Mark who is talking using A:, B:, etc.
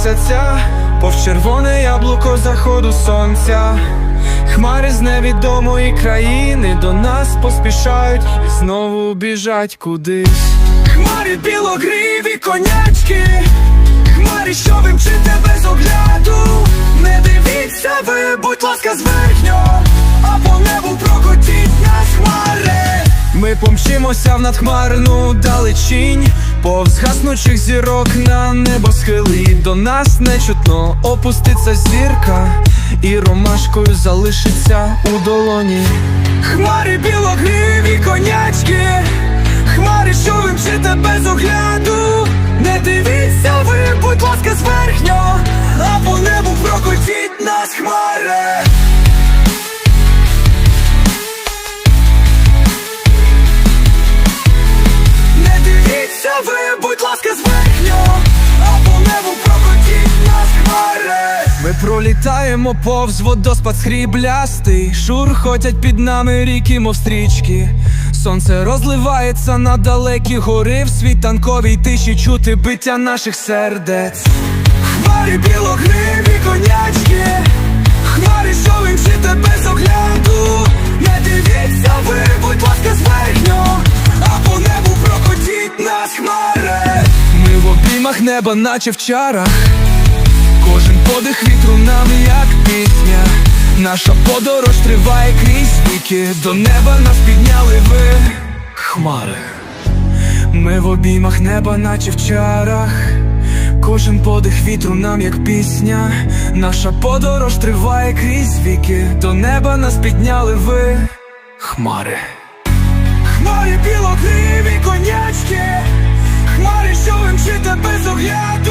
A: місяця, повз червоне яблуко заходу сонця. Хмари з невідомої країни до нас поспішають і знову біжать кудись. Хмарі білогриві конячки, хмарі, що ви мчите без огляду. Не дивіться ви, будь ласка, зверхньо, а по небу прокотіть нас хмари. Ми помчимося в надхмарну далечінь, повз гаснучих зірок на небо схили. До нас нечутно опуститься зірка, і ромашкою залишиться у долоні. Хмари білогриві конячки, хмари, що ви мчите без огляду. Пролітаємо повз водоспад сріблястий, шурхотять під нами ріки, мов стрічки. Сонце розливається на далекі гори, в світанковій тиші чути биття наших сердець. Хмарі білогриві конячки, хмарі, що ви мчите без огляду. Не дивіться ви, будь ласка, зверхньо, а по небу прокотіть нас хмари. Ми в обіймах неба, наче в чарах. Кожен подих вітру нам як пісня. Наша подорож триває крізь віки. До неба нас підняли ви хмари. Ми в обіймах неба, наче в чарах. Кожен подих вітру нам як пісня. Наша подорож триває крізь віки. До неба нас підняли ви хмари. Хмарі білокриві конячки, хмарі, що ви мчите без огляду.